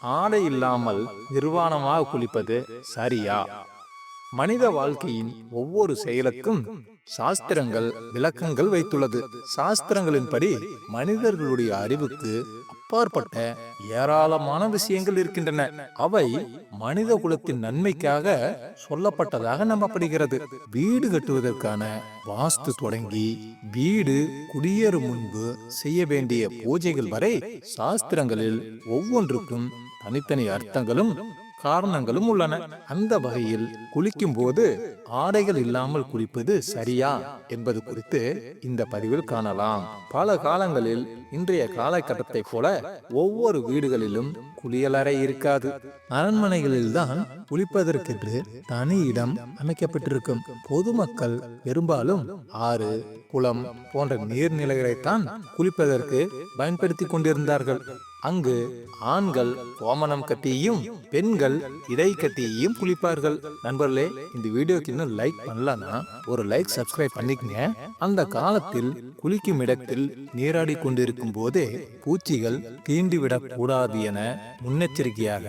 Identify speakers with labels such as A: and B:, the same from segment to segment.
A: ஆடை இல்லாமல் நிர்வாணமாக குளிப்பது சரியா? மனித வாழ்க்கையின் ஒவ்வொரு செயலுக்கும் சாஸ்திரங்கள் விளக்கங்கள் வைத்துள்ளது. சாஸ்திரங்களின்படி மனிதர்களுடைய அறிவுக்கு அப்பாற்பட்ட ஏராளமான விஷயங்கள் இருக்கின்றன. அவை மனித குலத்தின் நன்மைக்காக சொல்லப்பட்டதாக நம்பப்படுகிறது. வீடு கட்டுவதற்கான வாஸ்து தொடங்கி வீடு குடியேறும் முன்பு செய்ய வேண்டிய பூஜைகள் வரை சாஸ்திரங்களில் ஒவ்வொன்றுக்கும் தனித்தனி அர்த்தங்களும் காரணங்களும் உள்ளன. அந்த வகையில் குளிக்கும் போது ஆடைகள் இல்லாமல் குளிப்பது சரியா என்பது குறித்து இந்த பதிவில் காணலாம். பல காலங்களில் இன்றைய காலகட்டத்தை போல ஒவ்வொரு வீடுகளிலும் குளியலறை இருக்காது. அரண்மனைகளில்தான் குளிப்பதற்கென்று தனி இடம் அமைக்கப்பட்டிருக்கும். பொதுமக்கள் பெரும்பாலும் ஆறு குளம் போன்ற நீர்நிலைகளைத்தான் குளிப்பதற்கு பயன்படுத்தி கொண்டிருந்தார்கள். அங்கு ஆண்கள் கோமனம் கட்டியும் பெண்கள் இடை கட்டியும் குளிப்பார்கள். நண்பர்களே இந்த வீடியோக்கு இன்னும் லைக் பண்ணலன்னா ஒரு லைக் சப்ஸ்கிரைப் பண்ணிக்கங்க. அந்த காலத்தில் குளிக்கும் இடத்தில் நீராடி கொண்டிருக்கும் போதே பூச்சிகள் தீண்டிவிடக் கூடாது என முன்னெச்சரிக்கையாக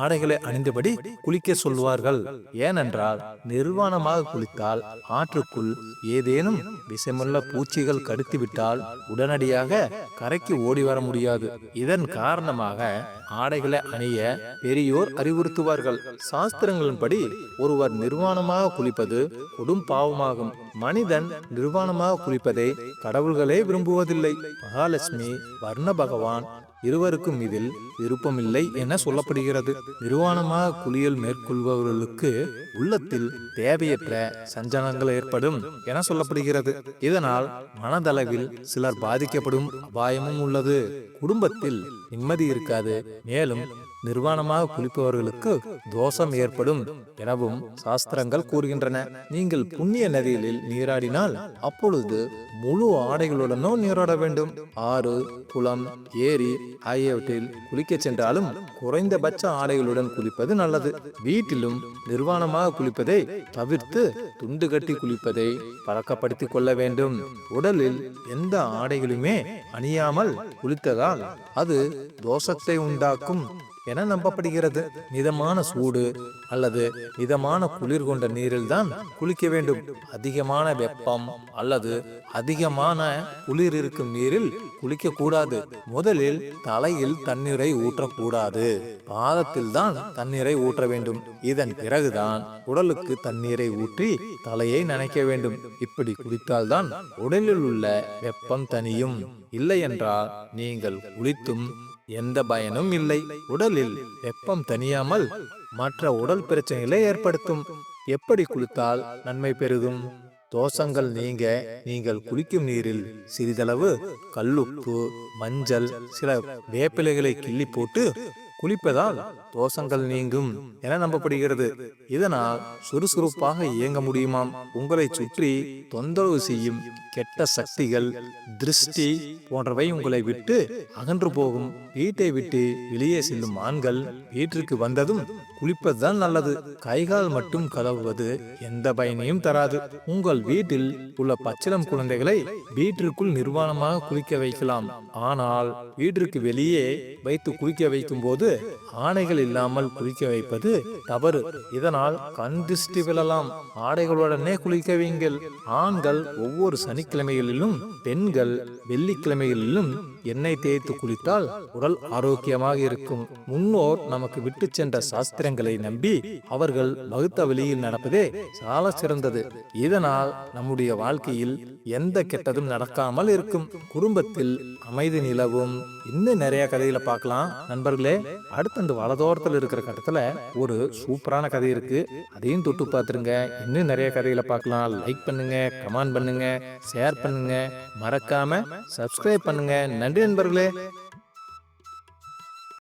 A: ஆடைகளை அணிந்தபடி குளிக்க சொல்வார்கள் ஏனென்றால் நிர்வாணமாக குளித்தால் ஆற்றுக்குள் ஏதேனும் விஷமுள்ள பூச்சிகள் கடித்துவிட்டால் உடனடியாக கரைக்கு ஓடி வர முடியாது. இதன் காரணமாக ஆடைகளை அணிய பெரியோர் அறிவுறுத்துவார்கள். சாஸ்திரங்களின்படி ஒருவர் நிர்வாணமாக குளிப்பது கொடும் பாவமாகும். மனிதன் நிர்வாணமாக குளிப்பதை கடவுள்களே விரும்புவதில்லை. மகாலட்சுமி வர்ண பகவான் இருவருக்கும் இதில் விருப்பமில்லை என சொல்லப்படுகிறது. நிர்வாணமாக குளியல் மேற்கொள்பவர்களுக்கு உள்ளத்தில் தேவையற்ற சஞ்சலங்கள் ஏற்படும் என சொல்லப்படுகிறது. இதனால் மனதளவில் சிலர் பாதிக்கப்படும் அபாயமும் உள்ளது. குடும்பத்தில் நிம்மதி இருக்காது. மேலும் நிர்வாணமாக குளிப்பவர்களுக்கு தோஷம் ஏற்படும் எனவும் சாஸ்திரங்கள் கூறுகின்றன. நீங்கள் புண்ணிய நதிகளில் நீராடினால் அப்பொழுது முழு ஆடைகளுடனோ நீராட வேண்டும். ஆறு குளம் ஏரி ஆகியவற்றில் குளிக்க சென்றாலும் குறைந்தபட்ச ஆடைகளுடன் குளிப்பது நல்லது. வீட்டிலும் நிர்வாணமாக குளிப்பதை தவிர்த்து துண்டு கட்டி குளிப்பதை பழக்கப்படுத்திக் கொள்ள வேண்டும். உடலில் எந்த ஆடைகளுமே அணியாமல் குளித்ததால் அது தோஷத்தை உண்டாக்கும். என நம்பப்படுகிறது. மிதமான சூடு அல்லது மிதமான குளிர் கொண்ட நீரில் தான் குளிக்க வேண்டும். அதிகமான வெப்பம் அல்லது அதிகமான குளிர் இருக்கும் நீரில் குளிக்க கூடாது முதலில் தலையில் தண்ணீரை ஊற்றக்கூடாது. பாதத்தில் தான் தண்ணீரை ஊற்ற வேண்டும். இதன் பிறகுதான் உடலுக்கு தண்ணீரை ஊற்றி தலையை நனைக்க வேண்டும். இப்படி குளித்தால்தான் உடலில் உள்ள வெப்பம் தனியும் இல்லை என்றால் நீங்கள் குளித்தும் எந்த பயனும் இல்லை. உடலில் வெப்பம் தனியாமல் மற்ற உடல் பிரச்சனைகளை ஏற்படுத்தும். எப்படி குளித்தால் நன்மை பெருகும்? தோஷங்கள் நீங்க நீங்கள் குளிக்கும் நீரில் சிறிதளவு கல்லுப்பு மஞ்சள் சில வேப்பிலைகளை கிள்ளி போட்டு குளிப்பதால் தோஷங்கள் நீங்கும் என நம்பப்படுகிறது. இதனால் சுறுசுறுப்பாக இயங்க முடியுமாம். உங்களை சுற்றி தொந்தரவு செய்யும் கெட்ட சக்திகள் திருஷ்டி போன்றவை உங்களை விட்டு அகன்று போகும். வீட்டை விட்டு வெளியே செல்லும் ஆண்கள் வீட்டிற்கு வந்ததும் குளிப்பதுதான் நல்லது. கைகால் மட்டும் கழுவுவது எந்த பயனையும் தராது. உங்கள் வீட்டில் உள்ள பச்சிலம் குழந்தைகளை வீட்டிற்குள் நிர்வாணமாக குளிக்க வைக்கலாம். ஆனால் வீட்டிற்கு வெளியே வைத்து குளிக்க வைக்கும் போது ஆடைகள் இல்லாமல் குளிக்க வைப்பது தவறு. இதனால் கண் திருஷ்டி விழலாம் ஆடைகளுடனே குளிக்க வைங்கள் ஆண்கள் ஒவ்வொரு சனிக்கிழமைகளிலும் பெண்கள் வெள்ளிக்கிழமைகளிலும் எண்ணெய் தேய்த்து குளித்தால் உடல் ஆரோக்கியமாக இருக்கும். முன்னோர் நமக்கு விட்டு சென்ற சாஸ்திரங்களை நம்பி அவர்கள் வகுத்த வழியில் நடப்பதே சால சிறந்தது. இதனால் நம்முடைய வாழ்க்கையில் எந்த கெட்டதும் நடக்காமல் இருக்கும். குடும்பத்தில் அமைதி நிலவும். இன்னும் நிறைய கதைகளை பார்க்கலாம். நண்பர்களே அடுத்த இந்த வலதோரத்தில் இருக்கிற கட்டத்துல ஒரு சூப்பரான கதை இருக்கு. அதையும் தொட்டு பார்த்துருங்க. இன்னும் நிறைய கதைகளை பார்க்கலாம். லைக் பண்ணுங்க கமெண்ட் பண்ணுங்க ஷேர் பண்ணுங்க. மறக்காம சப்ஸ்கிரைப் பண்ணுங்க. நன்றி நண்பர்களே.